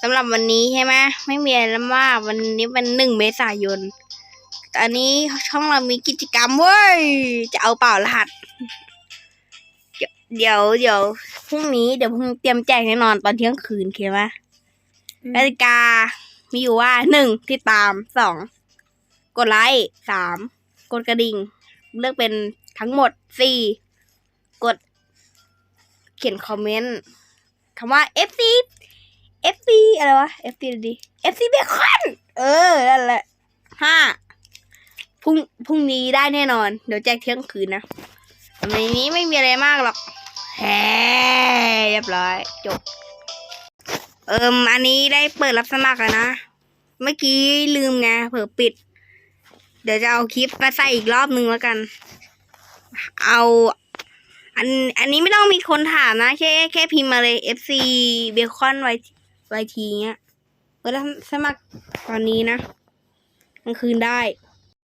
สำหรับวันนี้ใช่ไหมไม่มีอะไรแล้วมากวันนี้เป็นหนึ่งเมษายนตอนนี้ช่องเรามีกิจกรรมเว้ย จะเอาเป่ารหัส เดี๋ยวเดี๋ยวพรุ่งนี้เดี๋ยวพรุ่งเตรียมแจกแน่นอนตอนเที่ยงคืนโอเคไหมกติกา มีอยู่ว่าหนึ่งติดตามสองกดไลค์สามกดกระดิ่ง เลือกเป็นทั้งหมดสี่กด เขียนคอมเมนต์คำว่า FC FC อะไรวะ FC ดูดิ FC เบคอน เออ นั่นแหละห้าพรุ่งพรุ่งนี้ได้แน่นอน เดี๋ยวแจกเที่ยงคืนนะในนี้ไม่มีอะไรมากหรอกแฮเรียบร้อย จบ เอิมอันนี้ได้เปิดรับสมัครอะนะ เมื่อกี้ลืมไงเผลอปิด เดี๋ยวจะเอาคลิปมาใส่อีกรอบนึงแล้วกัน เอา อัน อันนี้ไม่ต้องมีคนถามนะ แค่แค่พิมพ์มาเลย FC เบคอนไว ไวทีเงี้ยเปิดสมัครตอนนี้นะกลางคืนได้